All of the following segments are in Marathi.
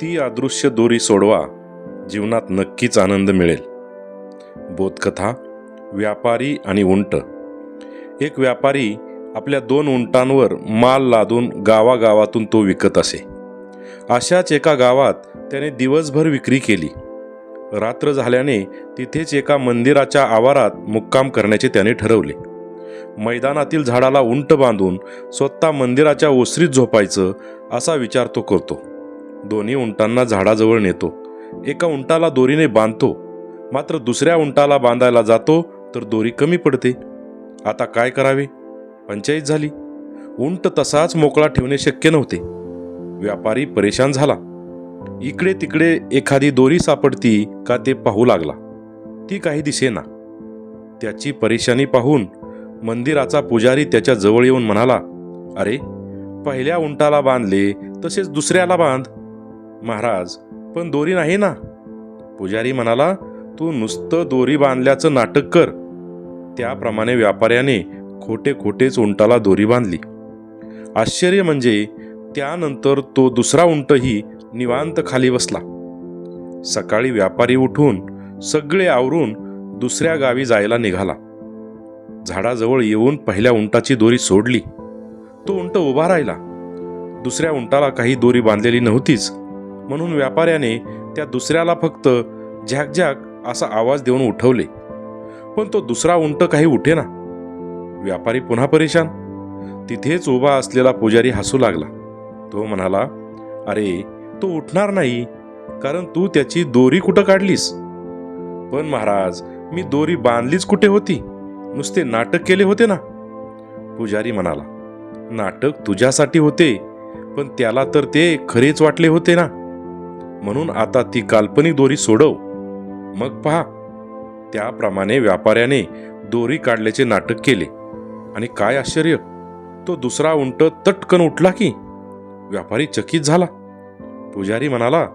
ती अदृश्य दोरी सोडवा जीवनात नक्कीच आनंद मिळेल. बोधकथा व्यापारी आणि उंट. एक व्यापारी आपल्या दोन उंटांवर माल लादून गावागावातून तो विकत असे. अशाच एका गावात त्याने दिवसभर विक्री केली. रात्र झाल्याने तिथेच एका मंदिराच्या आवारात मुक्काम करण्याचे त्याने ठरवले. मैदानातील झाडाला उंट बांधून स्वतः मंदिराच्या ओसरीत झोपायचं असा विचार तो करतो. दोन्ही उंटांना झाडाजवळ नेतो. एका उंटाला दोरीने बांधतो. मात्र दुसऱ्या उंटाला बांधायला जातो तर दोरी कमी पडते. आता काय करावे? पंचायत झाली. उंट तसाच मोकळा ठेवणे शक्य नव्हते. व्यापारी परेशान झाला. इकडे तिकडे एखादी दोरी सापडती का ते पाहू लागला. ती काही दिसेना. त्याची परेशानी पाहून मंदिराचा पुजारी त्याच्याजवळ येऊन म्हणाला अरे पहिल्या उंटाला बांधले तसेच दुसऱ्याला बांध. महाराज पण दोरी नाही ना? पुजारी म्हणाला तू नुसतं दोरी बांधल्याचं नाटक कर. त्याप्रमाणे व्यापाऱ्याने खोटे खोटेच उंटाला दोरी बांधली. आश्चर्य म्हणजे त्यानंतर तो दुसरा उंटही निवांत खाली बसला. सकाळी व्यापारी उठून सगळे आवरून दुसऱ्या गावी जायला निघाला. झाडाजवळ येऊन पहिल्या उंटाची दोरी सोडली. तो उंट उभा राहिला. दुसऱ्या उंटाला काही दोरी बांधलेली नव्हतीच. म्हणून व्यापाऱ्याने त्या दुसऱ्याला फक्त झॅक झॅक असा आवाज देऊन उठवले. पण तो दुसरा उंट काही उठेना. व्यापारी पुन्हा परेशान. तिथेच उभा असलेला पुजारी हसू लागला. तो म्हणाला अरे तो उठणार नाही कारण तू त्याची दोरी कुठं काढलीस? पण महाराज मी दोरी बांधलीच कुठे होती? नुसते नाटक केले होते ना. पुजारी म्हणाला नाटक तुझ्यासाठी होते पण त्याला तर ते खरेच वाटले होते ना. म्हणून आता ती काल्पनिक दोरी सोडव. मग पहा. त्याप्रमाणे व्यापाऱ्याने दोरी काढल्याचे नाटक केले. आणि काय आश्चर्य. तो दुसरा उंट तटकन उठला की. व्यापारी चकित झाला. पुजारी म्हणाला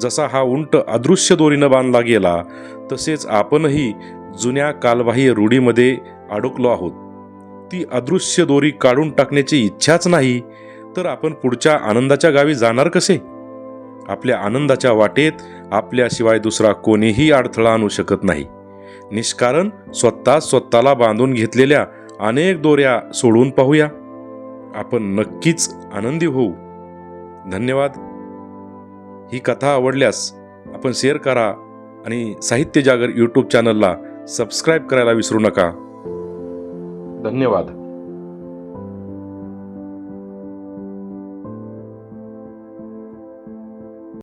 जसा हा उंट अदृश्य दोरीनं बांधला गेला तसेच आपणही जुन्या कालबाह्य रूढीमध्ये अडकलो आहोत. ती अदृश्य दोरी काढून टाकण्याची इच्छाच नाही तर आपण पुढच्या आनंदाच्या गावी जाणार कसे? आपल्या आनंदाच्या वाटेत आपल्याशिवाय दुसरा कोणीही अडथळा आणू शकत नाही. निष्कारण स्वतः स्वतःला बांधून घेतलेल्या अनेक दोऱ्या सोडून पाहूया. आपण नक्कीच आनंदी होऊ. धन्यवाद. ही कथा आवडल्यास आपण शेअर करा आणि साहित्य जागर यूट्यूब चॅनलला सबस्क्राईब करायला विसरू नका. धन्यवाद.